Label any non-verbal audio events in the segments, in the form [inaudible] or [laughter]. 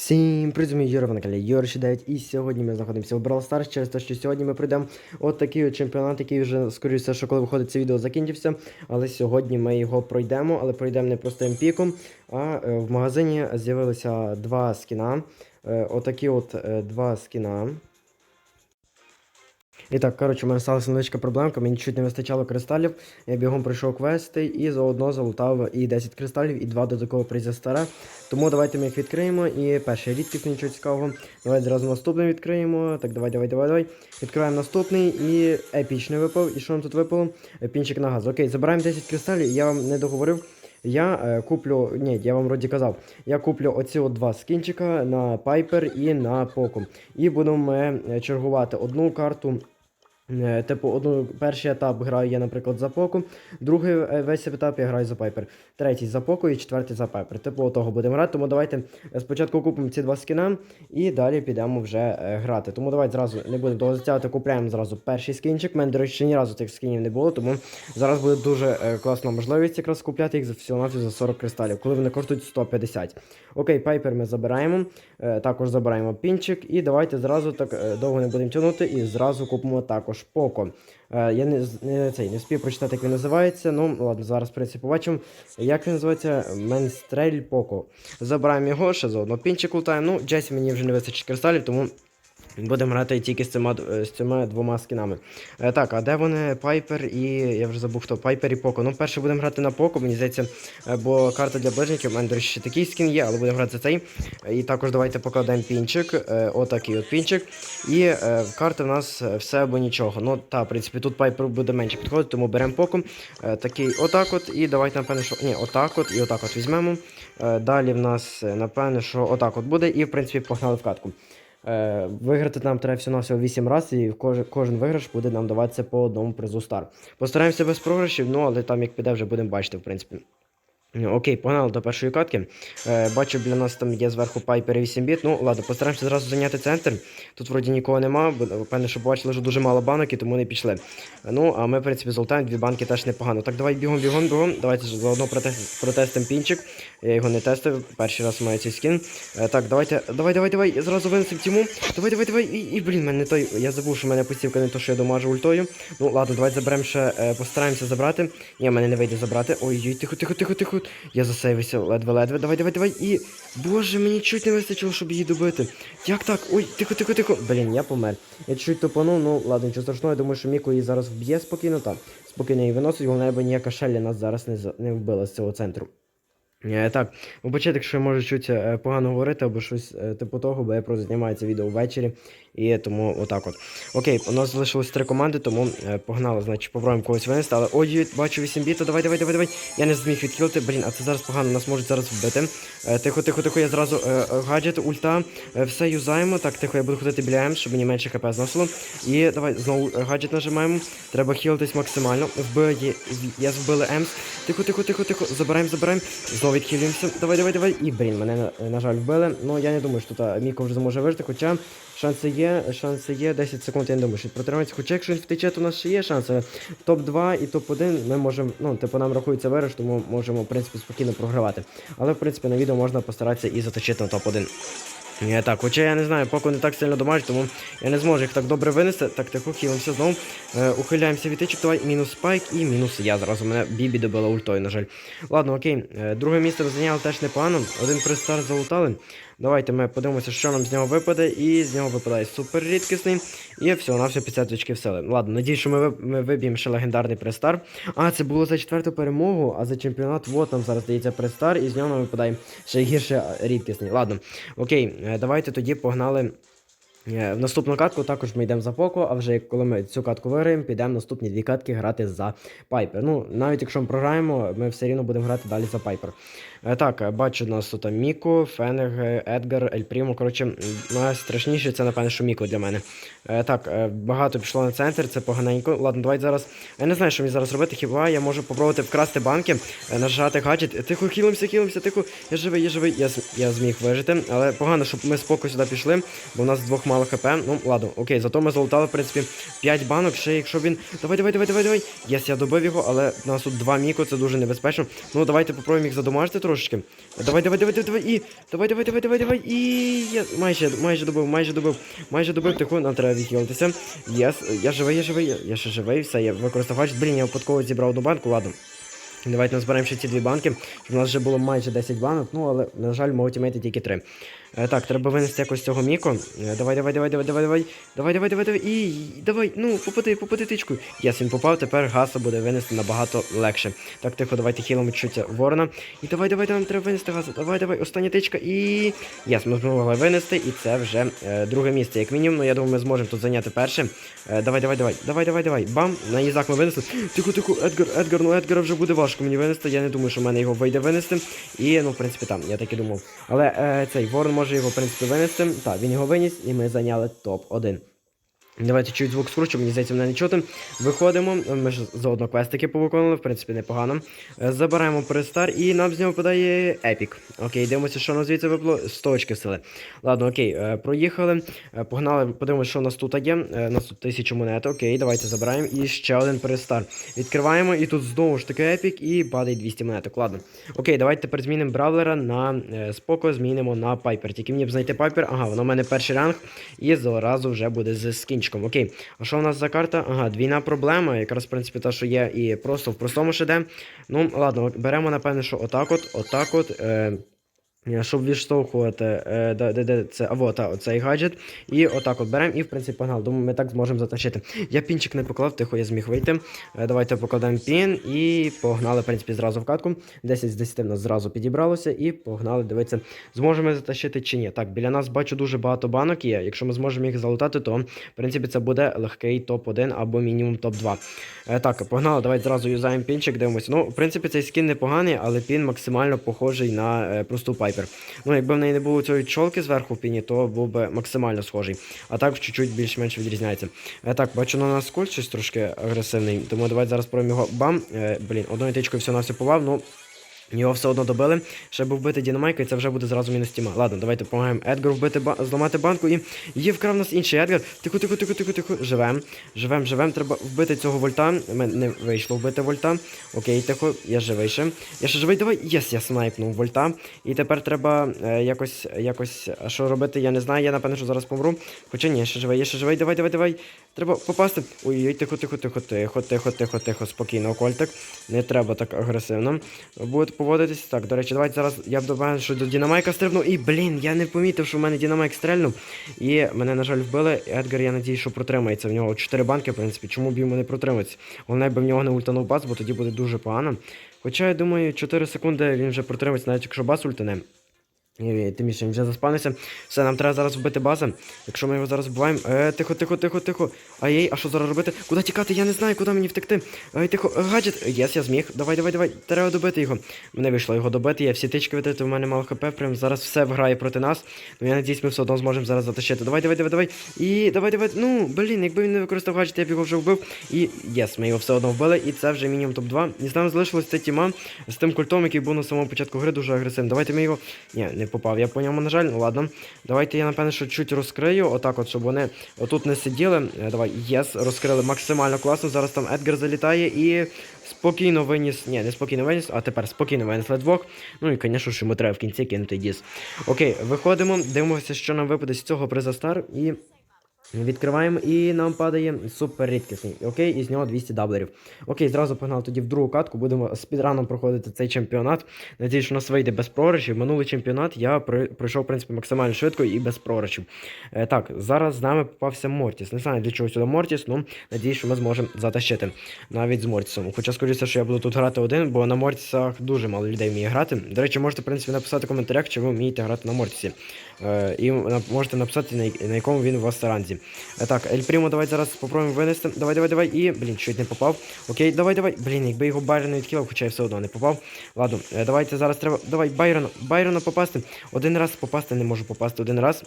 Всім привіт, мій Юра, на каналі Юра 9 і сьогодні ми знаходимося в Brawl Stars через те, що сьогодні ми пройдемо от такий от чемпіонат, який вже, скоріше, що коли виходить це відео, закінчився. Але сьогодні ми його пройдемо, але пройдемо не простим піком, а е, в магазині з'явилися два скіна. Е, отакі от е, два скіна. І так, коротше, у мене сталася невеличка проблемка, мені чуть не вистачало кристалів. Я бігом пройшов квести і заодно залутав і 10 кристалів, і 2 додатково приза стара. Тому давайте ми їх відкриємо. І перший рідкість, нічого цікавого. Давайте зразу наступний відкриємо. Так, давай, давай, давай, давай. Відкриваємо наступний і епічний випав. І що нам тут випало? Пінчик на газ. Окей, забираємо 10 кристалів, я вам не договорив. Я е, куплю, ні, я вам вроді казав, я куплю оці от два скінчика на Пайпер і на Поку. І будемо е, чергувати одну карту. Е, Типу, одну, перший етап граю я, наприклад, за Поку, другий е, весь етап я граю за Пайпер, третій за Поку і четвертий за Пайпер. Типу, отого будемо грати. Тому давайте е, спочатку купимо ці два скіна і далі підемо вже грати. Тому давайте зразу не будемо довго затягувати, купляємо зразу перший скінчик. Мене, до речі, ще ні разу тих скінів не було, тому зараз буде дуже класна можливість якраз купляти їх за всього за 40 кристалів, коли вони коштують 150. Окей, пайпер ми забираємо. Також забираємо пінчик. І давайте зразу так довго не будемо тягнути і зразу купимо також поко. Е, я не, не, цей, не встиг прочитати, як він називається. Ну, ладно, зараз в принципі побачимо. Як він називається? Менстрель Поко. Забираємо його, ще заодно пінчик лутаємо. Ну, Джесі мені вже не вистачить кристалів, тому. Будемо грати тільки з цими, з цими двома скінами. Е, так, а де вони Пайпер і. Я вже забув хто Пайпер і Поко. Ну, перше будемо грати на Поко, мені здається, е, бо карта для ближників. Мене, ще такий скін є, але будемо грати за цей. Е, І також давайте покладемо пінчик. Е, отакий от пінчик. І е, карти в нас е, все або нічого. Ну, та, в принципі, тут Пайпер буде менше підходити, тому беремо Поко. Е, такий отак от. І давайте, напевно, що. Ні, отак от і отак от візьмемо. Е, далі в нас, е, напевно, що отак от буде. І, в принципі, погнали в катку. Е, виграти нам треба всього всього 8 разів, і кожен, кожен виграш буде нам даватися по одному призу стар. Постараємося без програшів, ну але там як піде, вже будемо бачити, в принципі. Окей, погнали до першої катки. Е, бачу, біля нас там є зверху Пайпер і 8 біт. Ну, ладно, постараємося зразу зайняти центр. Тут вроді нікого нема, бо певне, що побачили, що дуже мало банок і тому не пішли. Ну, а ми, в принципі, золотаємо дві банки теж непогано. Так, давай бігом, бігом, бігом. Давайте заодно протест, протестимо пінчик. Я його не тестив, перший раз маю цей скін. Е, так, давайте, давай, давай, давай, я зразу винесу в тіму. Давай, давай, давай. І, і блін, мене той. Я забув, що в мене посівка не то, що я домажу ультою. Ну, ладно, давайте заберемо ще, е, постараємося забрати. Ні, мене не вийде забрати. Ой-ой, тихо, тихо, тихо, тихо. Я засейвився ледве-ледве. Давай, давай, давай. І. Боже, мені чуть не вистачило, щоб її добити. Як так? Ой, тихо, тихо, тихо. Блін, я помер. Я чуть топанув, ну ладно, нічого страшного, я думаю, що Міко її зараз вб'є спокійно там. Спокійно її виносить, головне, аби ніяка шелля нас зараз не, не вбила з цього центру. Е, Так, вибачайте, якщо я можу чуть е, погано говорити або щось е, типу того, бо я просто знімаю це відео ввечері, і тому отак от. Окей, у нас залишилось три команди, тому погнали, значить, попробуємо когось винести, але ой, бачу 8 біта, давай, давай, давай, давай. Я не зміг відкрити, блін, а це зараз погано, нас можуть зараз вбити. Тихо, тихо, тихо, я зразу гаджет, ульта, все юзаємо. Так, тихо, я буду ходити біля М, щоб мені менше хп зносило. І давай знову гаджет нажимаємо. Треба хілитись максимально. Вбили, я збили Емс. Тихо, тихо, тихо, тихо. Забираємо, забираємо. Знову відхилюємося. Давай, давай, давай. І, блін, мене, на жаль, вбили. Ну, я не думаю, що тут Міко вже зможе вижити, хоча шанси є, шанси є. 10 секунд, я не думаю, що протримається. Хоча якщо він втече, то у нас ще є шанси. Топ-2 і топ-1 ми можемо, ну, типу, нам рахується вираж, тому можемо, в принципі, спокійно програвати. Але, в принципі, на відео можна постаратися і заточити на топ-1. Ні, так, хоча я не знаю, поки не так сильно домажу, тому я не зможу їх так добре винести. Так, тихо, хілимося знову. Е, ухиляємося від тичок, давай, мінус спайк і мінус я. Зразу мене Бібі добила ультою, на жаль. Ладно, окей. Е, друге місце зайняли теж непогано. Один пристар залутали. Давайте ми подивимося, що нам з нього випаде. І з нього випадає супер рідкісний. І всього на все 50 очків сили. Ладно, надіюсь, що ми, виб'ємо ще легендарний пристар. А, це було за четверту перемогу, а за чемпіонат вот нам зараз дається пристар, і з нього нам випадає ще гірше рідкісний. Ладно, окей, е, давайте тоді погнали. Е, В наступну катку також ми йдемо за Поко, а вже коли ми цю катку виграємо, підемо наступні дві катки грати за Пайпер. Ну, навіть якщо ми програємо, ми все рівно будемо грати далі за Пайпер. Е, Так, е, бачу у нас тут Міко, Фенег, Едгар, Ель Прімо. Коротше, найстрашніше це, напевно, що Міко для мене. Так, багато пішло на центр, це поганенько. Ладно, давайте зараз. Я не знаю, що мені зараз робити. Хіба я можу попробувати вкрасти банки, нажати гаджет. Тихо, хілимося, хілимося, тихо. Я живий, я живий. Я, я зміг вижити. Але погано, щоб ми спокійно сюди пішли, бо у нас двох мало хп. Ну, ладно, окей, зато ми залутали, в принципі, 5 банок. Ще якщо він. Давай, давай, давай, давай, давай. Єс, я добив його, але у нас тут два міко, це дуже небезпечно. Ну, давайте попробуємо їх задомажити трошечки. Давай, давай, давай, давай, давай, і. Давай, давай, давай, давай, давай. І. Я майже, майже добив, майже добив. Майже добив, тихо, нам треба відхилитися. Єс, я живий, я живий, я, ще живий, все, я використав. Блін, я випадково зібрав одну банку, ладно. Давайте назбираємо ще ці дві банки, у нас вже було майже 10 банок, ну але, на жаль, мого тімейта тільки 3. Е, так, треба винести якось цього Міко. Е, давай, давай, давай, давай, давай, давай. Давай, давай, давай, давай. І давай, ну, попади, попади тичкою. Єс, він попав, тепер гаса буде винести набагато легше. Так, тихо, давайте хілимо чуть ворона. І давай, давай, давай, нам треба винести гаса. Давай, давай, остання тичка. І. Єс, ми змогли винести, і це вже е, друге місце. Як мінімум, ну я думаю, ми зможемо тут зайняти перше. Е, давай, давай, давай, давай, давай, давай. Бам! На їзак ми винесли. Тихо, тихо, Едгар, Едгар, ну Едгара вже буде важко мені винести. Я не думаю, що в мене його вийде винести. І, ну, в принципі, там, я так і думав. Але е, цей ворон може його, в принципі, винести. Так, він його виніс, і ми зайняли топ-1. Давайте чуть звук скручу, мені здається, мене не чути. Виходимо, ми ж заодно квестики повиконали, в принципі, непогано. Е, Забираємо перестар і нам з нього подає епік. Окей, дивимося, що нам звідси випло. 100 очків сили. Ладно, окей, е, проїхали. Е, Погнали, подивимося, що у нас тут є. У нас тут 1000 монет. Окей, давайте забираємо. І ще один перестар. Відкриваємо, і тут знову ж таки епік, і падає 200 монеток. Ладно. Окей, давайте тепер змінимо бравлера на споко, змінимо на пайпер. Тільки мені б знайти пайпер. Ага, воно в мене перший ранг. І зразу вже буде з скінчиком. Окей. А що у нас за карта? Ага, двійна проблема. Якраз, в принципі, та, що є і просто в простому шеде. Ну, ладно, беремо, напевне, що отак от, отак от. Е... Е, Щоб відштовхувати е, де, де, де це, а вот, та, оцей гаджет. І отак от беремо і в принципі погнали. Думаю, ми так зможемо затащити. Я пінчик не поклав, тихо я зміг вийти. Е, давайте покладемо пін і погнали, в принципі, зразу в катку. 10 з 10 в нас зразу підібралося і погнали дивитися, зможемо затащити чи ні. Так, біля нас бачу дуже багато банок є. Якщо ми зможемо їх залутати, то в принципі це буде легкий топ-1 або мінімум топ-2. Е, так, погнали, давайте зразу юзаємо пінчик, дивимося. Ну, в принципі, цей скін непоганий, але пін максимально похожий на е, просту. Ну, якби в неї не було цієї чолки зверху в піні, то був би максимально схожий. А так чуть-чуть більш-менш відрізняється. Е, так, бачу на нас культ щось трошки агресивний, тому давайте зараз спробуємо його бам. Е, блін, одною тичкою все на все повав, ну. Його все одно добили. Ще був вбити Дінамайка, і це вже буде зразу мінус тіма. Ладно, давайте допомагаємо Едгару вбити ба... зламати банку і є вкрав нас інший Едгар. Тихо, тихо, тихо, тихо, тихо. Живем. Живем, живем. Треба вбити цього вольта. Мене не вийшло вбити вольта. Окей, тихо, я живий ще. Я ще живий, давай. Єс, я снайпнув вольта. І тепер треба е, якось, якось. Що робити, я не знаю. Я напевно, що зараз помру. Хоча ні, ще живий, я ще живий. Давай, давай, давай. Треба попасти. Ой-ой, тихо, тихо, тихо, тихо, тихо, тихо, тихо, спокійно, Кольтик. Не треба так агресивно. Буде поводитись. Так, до речі, давайте зараз я б добавив, що до Дінамайка стрибнув. І, блін, я не помітив, що в мене Дінамайк стрельнув. І мене, на жаль, вбили. Едгар, я надію, що протримається. В нього 4 банки, в принципі. Чому б йому не протриматися? Головне, якби в нього не ультанув бас, бо тоді буде дуже погано. Хоча, я думаю, 4 секунди він вже протримається, навіть якщо бас ультане. Тим він вже заспанився. Все, нам треба зараз вбити база. Якщо ми його зараз вбиваємо. Е, тихо, тихо, тихо, тихо. Ай, а що зараз робити? Куди тікати? Я не знаю, куди мені втекти. Ай, тихо, Е, гаджет. Єс, я зміг. Давай, давай, давай. Треба добити його. Мене вийшло його добити. Я всі тички витратив, у мене мало хп. Прям зараз все вграє проти нас. Ну я надіюсь, ми все одно зможемо зараз затащити. Давай, давай, давай, давай. І давай, давай. Ну, блін, якби він не використав гаджет, я б його вже вбив. І єс, ми його все одно вбили. І це вже мінімум топ-2. І з нами залишилось ця тіма з тим культом, який був на самому початку гри дуже агресивний. Давайте ми його. Ні, не попав. Я по ньому, на жаль, ну ладно. Давайте я, напевне, що чуть розкрию. Отак, от, щоб вони отут не сиділи. Е, Давай, єс, розкрили максимально класно. Зараз там Едгар залітає і спокійно виніс. Ні, не спокійно виніс, а тепер спокійно винесли двох. Ну і, звісно, що йому треба в кінці кинути діс. Окей, виходимо, дивимося, що нам випаде з цього призастар і. Відкриваємо і нам падає супер рідкісний. Окей, і з нього 200 даблерів. Окей, зразу погнали тоді в другу катку. Будемо спідраном проходити цей чемпіонат. Надіюсь, що у нас вийде без пророчів. Минулий чемпіонат я пройшов, в принципі, максимально швидко і без пророчів. Е, так, зараз з нами попався Мортіс. Не знаю, для чого сюди Мортіс, ну надіюсь, що ми зможемо затащити навіть з Мортісом. Хоча скоріше, що я буду тут грати один, бо на Мортісах дуже мало людей вміє грати. До речі, можете, в принципі, написати в коментарях, чи ви вмієте грати на Мортісі. Е, і можете написати, на, якому він у вас ранзі. Е, Так, Ель Прімо, давай зараз попробуємо винести. Давай, давай, давай. І, блін, чуть не попав. Окей, давай, давай. Блін, якби його Байрон не відкинув, хоча я все одно не попав. Ладно, е, давайте зараз треба. Давай, Байрона, Байрона попасти. Один раз попасти, не можу попасти один раз.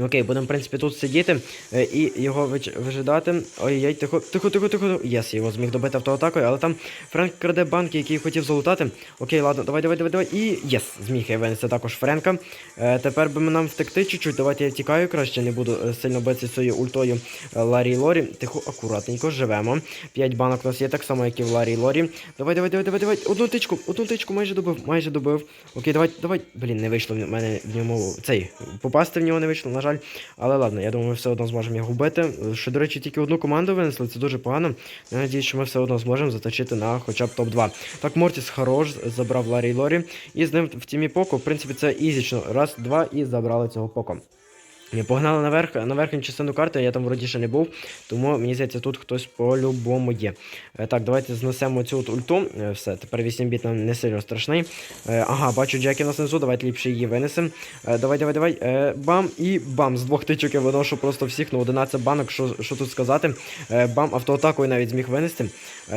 Окей, будемо, в принципі, тут сидіти е, і його вижидати. Ой-ой, тихо, тихо, тихо, тихо. Єс, його зміг добити автоатакою, але там Френк краде банки, який хотів залутати. Окей, ладно, давай, давай, давай, давай. І єс, зміг я винести також Френка. Е, тепер би нам втекти чуть-чуть. Давайте я тікаю краще, не буду е, сильно битися цією ультою е, Ларі Лорі. Тихо, акуратненько, живемо. П'ять банок у нас є так само, як і в Ларі Лорі. Давай, давай, давай, давай, давай. Одну тичку, одну тичку майже добив, майже добив. Окей, давай, давай. Блін, не вийшло в мене в ньому цей. Попасти в нього не вийшло, жаль. Але ладно, я думаю, ми все одно зможемо його вбити. Що, до речі, тільки одну команду винесли, це дуже погано. Я надіюсь, що ми все одно зможемо заточити на хоча б топ-2. Так, Мортіс хорош, забрав Ларі Лорі. І з ним в тімі Поко, в принципі, це ізічно. Раз, два і забрали цього Поко. Ми Погнали наверх, на верхню частину карти, я там вроді ще не був, тому мені здається, тут хтось по-любому є. Е, так, давайте знесемо цю от ульту. Е, все, тепер 8 біт нам не сильно страшний. Е, ага, бачу Джекі нас внизу, давайте ліпше її винесемо. Давай, давай, давай. Бам і бам. З двох тичок я виношу просто всіх, ну 11 банок, що, що тут сказати. Бам, автоатакою навіть зміг винести.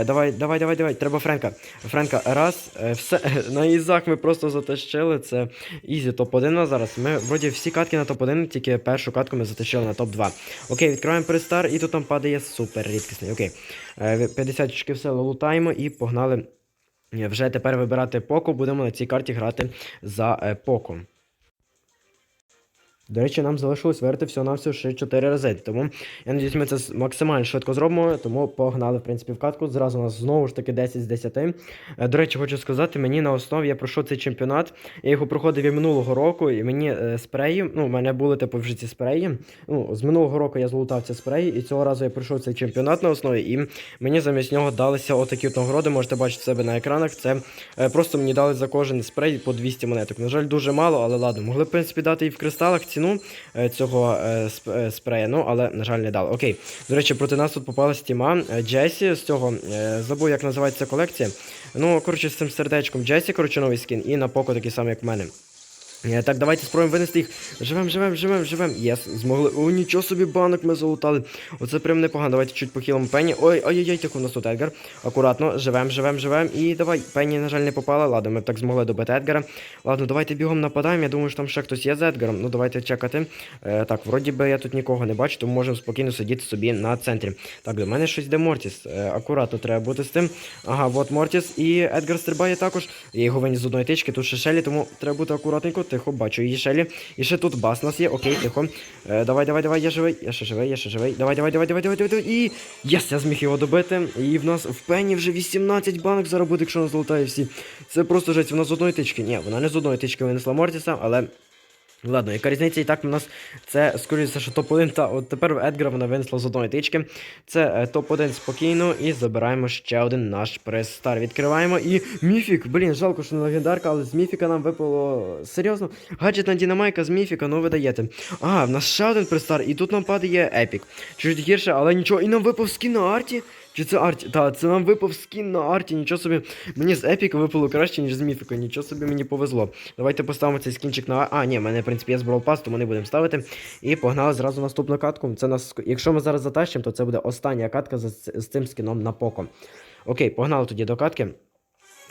Давай, давай, давай, давай. Треба Френка. Френка, раз, все. [laughs] На ізах ми просто затащили. Це ізі топ-1 зараз. Ми вроді всі катки на топ-1, тільки першу катку ми затащили на топ-2. Окей, відкриваємо пристар, і тут там падає супер рідкісний. Окей. Е, 50 очків все лутаємо і погнали. Е, Вже тепер вибирати Поко, будемо на цій карті грати за е, Поко. До речі, нам залишилось виграти всього на всього ще 4 рази. Тому я надіюсь, ми це максимально швидко зробимо. Тому погнали, в принципі, в катку. Зразу у нас знову ж таки 10 з 10. Е, До речі, хочу сказати, мені на основі я пройшов цей чемпіонат. Я його проходив і минулого року, і мені е, спреї. Ну, у мене були типу вже ці спреї. Ну, з минулого року я злутав ці спреї, і цього разу я пройшов цей чемпіонат на основі, і мені замість нього далися отакі от нагороди. Можете бачити себе на екранах. Це е, просто мені дали за кожен спрей по 200 монеток. На жаль, дуже мало, але ладно. Могли, в принципі, дати і в кристалах ціну е, цього е, е, спрея, ну, але, на жаль, не дали. Окей. До речі, проти нас тут попалась тіма Джесі з цього. Забув, як називається колекція. Ну, коротше, з цим сердечком Джесі, коротше, новий скін, і на поко такий самий, як в мене. Так, давайте спробуємо винести їх. Живем, живем, живем, живем. Єс, змогли. О, нічого собі банок ми залутали. Оце прям непогано. Давайте чуть похилимо Пенні. Ой, ой-ой-ой, тихо, у нас тут Едгар. Акуратно, живем, живем, живем. І давай. Пенні, на жаль, не попала. Ладно, ми б так змогли добити Едгара. Ладно, давайте бігом нападаємо. Я думаю, що там ще хтось є з Едгаром. Ну, давайте чекати. Е, так, вроді би я тут нікого не бачу, тому можемо спокійно сидіти собі на центрі. Так, до мене щось йде Мортіс. Е, акуратно треба бути з тим. Ага, от Мортіс. І Едгар стрибає також. Я його виніс з одної тички, тут ще Шелі, тому треба бути акуратненько. Тихо, бачу її Шелі. І ще тут бас у нас є. Окей, тихо. Е, давай, давай, давай, я живий. Я ще живий, я ще живий. Давай, давай, давай, давай, давай, давай, давай. І єс, я зміг його добити. І в нас в пені вже 18 банок заробити, якщо нас золотає всі. Це просто жесть. Вона з одної тички. Ні, вона не з одної тички винесла Мортіса, але. Ладно, яка різниця і так у нас це скоріше, що топ-1, та от тепер Едгара вона винесла з одної тички. Це е, топ-1 спокійно і забираємо ще один наш прес-стар. Відкриваємо і Міфік. Блін, жалко, що не легендарка, але з Міфіка нам випало серйозно. Гаджет на Дінамайка з Міфіка, ну ви даєте. А, в нас ще один прес-стар, і тут нам падає Епік. Чуть гірше, але нічого. І нам випав скін на арті. Чи це арті? Та, це нам випав скін на арті. Нічого собі. Мені з Епіка випало краще, ніж з Міфіка. Нічого собі мені повезло. Давайте поставимо цей скінчик на. А, ні, в мене, в принципі, є з Brawl Pass, тому не будемо ставити. І погнали зразу наступну катку. Це нас. Якщо ми зараз затащимо, то це буде остання катка з, з цим скіном на поко. Окей, погнали тоді до катки.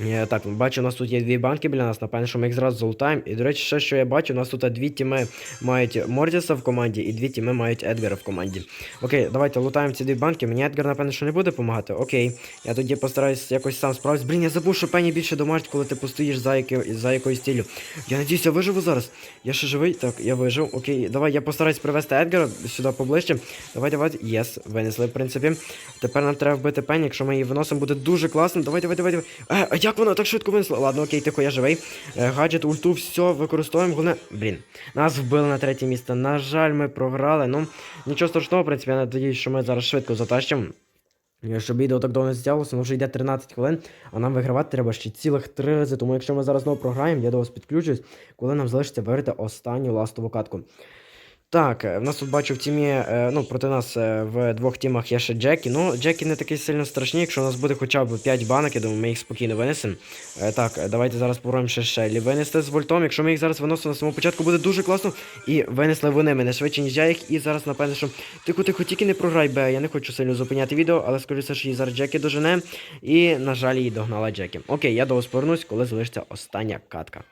Е, Так, бачу, у нас тут є дві банки біля нас, напевно, що ми їх зразу залутаємо. І, до речі, ще що я бачу, у нас тут дві тіми мають Мортіса в команді і дві тіми мають Едгара в команді. Окей, давайте лутаємо ці дві банки. Мені Едгар, напевно, що не буде допомагати. Окей. Я тоді постараюсь якось сам справитися. Блін, я забув, що пені більше домажить, коли ти постоїш за, яки... за якоюсь стілю. Я надіюсь, я виживу зараз. Я ще живий? Так, я вижив. Окей, давай я постараюсь привести Едгара сюди поближче. Давай, давай. Єс, винесли, в принципі. Тепер нам треба вбити пені. Якщо ми її виносимо, буде дуже класно. Давай, давай, давай, давай. Е, а як вона так швидко винесла? Ладно, окей, тихо, я живий. Е, гаджет, ульту, все, використовуємо. Головне. Блін, нас вбили на третє місце. На жаль, ми програли. Ну, нічого страшного, в принципі, я надіюсь, що ми зараз швидко затащимо. Е, Щоб відео так довго не зтягувалося, воно вже йде 13 хвилин, а нам вигравати треба ще цілих 3 рази. Тому якщо ми зараз знову програємо, я до вас підключусь, коли нам залишиться виграти останню ластову катку. Так, е, в нас тут бачу в тімі, е, ну, проти нас е, в двох тімах є ще Джекі. Ну, Джекі не такий сильно страшні, якщо у нас буде хоча б 5 банок, я думаю, ми їх спокійно винесемо. Так, давайте зараз попробуємо ще Шелі винести з вольтом. Якщо ми їх зараз виносимо на самому початку, буде дуже класно. І винесли вони мене швидше, ніж я їх. І зараз, напевно, що тихо, тихо, тільки не програй, бе. Я не хочу сильно зупиняти відео, але скоріше, що її зараз Джекі дожене. І, на жаль, її догнала Джекі. Окей, я до вас коли залишиться остання катка.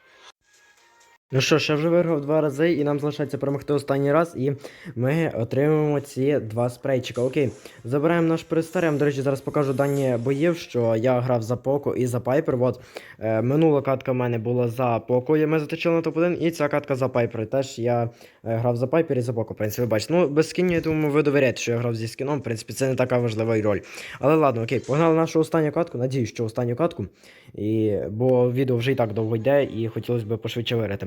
Ну що, ще вже виграв два рази, і нам залишається перемогти останній раз, і ми отримуємо ці два спрейчика. Окей, забираємо наш пристар. Я до речі, зараз покажу дані боїв, що я грав за Поко і за Пайпер. От е, минула катка в мене була за Поко, і ми заточили на топ-1, і ця катка за Пайпер. Теж я е, грав за Пайпер і за Поко, в принципі, бачите. Ну, без скінів, я думаю, ви довіряєте, що я грав зі скіном. В принципі, це не така важлива роль. Але ладно, окей, погнали нашу останню катку. Надіюсь, що останню катку. І, бо відео вже і так довго йде, і хотілося б пошвидше виграти.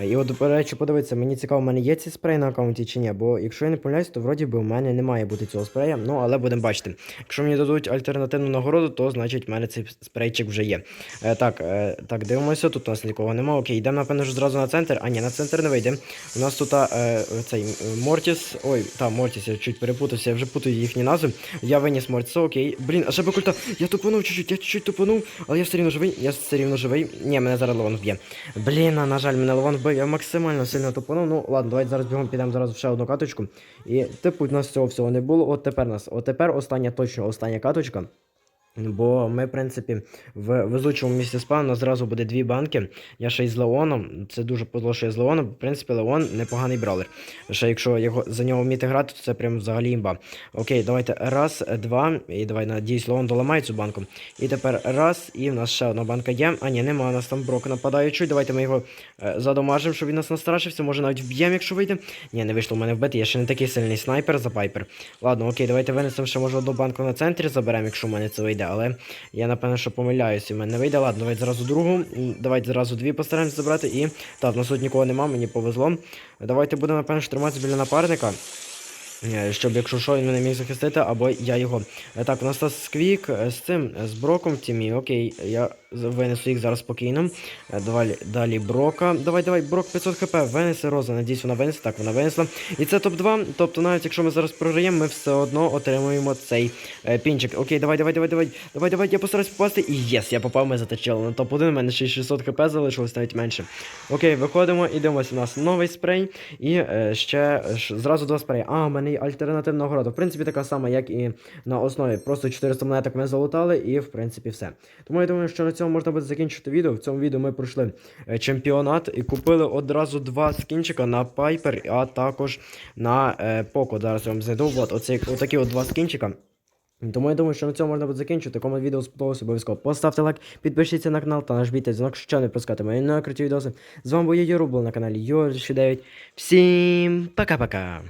І от, до речі, подивіться, мені цікаво, в мене є ці спреї на аккаунті чи ні, бо якщо я не помиляюсь, то вроді би у мене не має бути цього спрея, ну але будемо бачити. Якщо мені дадуть альтернативну нагороду, то значить в мене цей спрейчик вже є. Е, так, е, так, дивимося, тут у нас нікого немає. Окей, йдемо, напевно, ж зразу на центр. А ні, на центр не вийде. У нас тут е, цей Мортіс. Ой, та, Мортіс, я чуть перепутався, я вже путаю їхні назви. Я виніс Мортіса, окей. Блін, а ще би культа. Я тупанув чуть-чуть, я чуть-чуть тупанув, але я все рівно живий, я все рівно живий. Ні, мене зараз Левон вб'є. Блін, на жаль, мене Левон Б, я максимально сильно тупанув. Ну, ладно, давайте зараз бігом підемо зараз ще одну каточку. І типу, у нас цього всього не було. От тепер нас, от тепер остання точно остання каточка. Бо ми, в принципі, в везучому місці спа нас зразу буде дві банки. Я ще й з Леоном. Це дуже подло, що я з Леоном. В принципі, Леон непоганий браулер. Ще якщо його за нього вміти грати, то це прям взагалі імба. Окей, давайте раз, два. І давай, надіюсь, Леон доламає цю банку. І тепер раз, і в нас ще одна банка є. А ні, нема, у нас там брок нападає чуть. Давайте ми його е, задомажимо, щоб він нас настрашився. Може навіть вб'ємо, якщо вийде. Ні, не вийшло в мене вбити. Я ще не такий сильний снайпер за пайпер. Ладно, окей, давайте винесемо ще може одну банку на центрі заберемо, якщо в мене це вийде. Але я напевно, що помиляюсь, і в мене не вийде. Ладно, давайте зразу другу. Давайте зразу дві постараємося забрати. І так, нас тут нікого нема, мені повезло. Давайте будемо, напевно, що триматися біля напарника. Е, Щоб, якщо що, він мене міг захистити, або я його. Е, Так, у нас та сквік е, з цим, з броком в тімі. Окей, я винесу їх зараз спокійно. Е, Далі, далі брока. Давай, давай, брок 500 хп. Винесе Роза. Надіюсь, вона винесе. Так, вона винесла. І це топ-2. Тобто, навіть якщо ми зараз програємо, ми все одно отримуємо цей е, пінчик. Окей, давай, давай, давай, давай. Давай, давай, я постараюсь попасти. І єс, я попав, ми заточили. На топ-1 у мене ще 600 хп залишилось навіть менше. Окей, виходимо і. У нас новий спрей. І е, ще е, ш- зразу два спреї. А, у мене є альтернативна нагорода. В принципі, така сама, як і на основі. Просто 400 монеток ми залутали, і в принципі все. Тому я думаю, що на цьому можна буде закінчити відео. В цьому відео ми пройшли е, чемпіонат і купили одразу два скінчика на Piper, а також на е. Зараз я вам зайду. От, оці, отакі от два скінчика. Тому я думаю, що на цьому можна буде закінчити. Кому відео сподобалося, обов'язково поставте лайк, підпишіться на канал та нажміть дзвінок, щоб не пропускати мої нові круті відоси. З вами був я Юру, був на каналі Юрі 9. Всім пока-пока!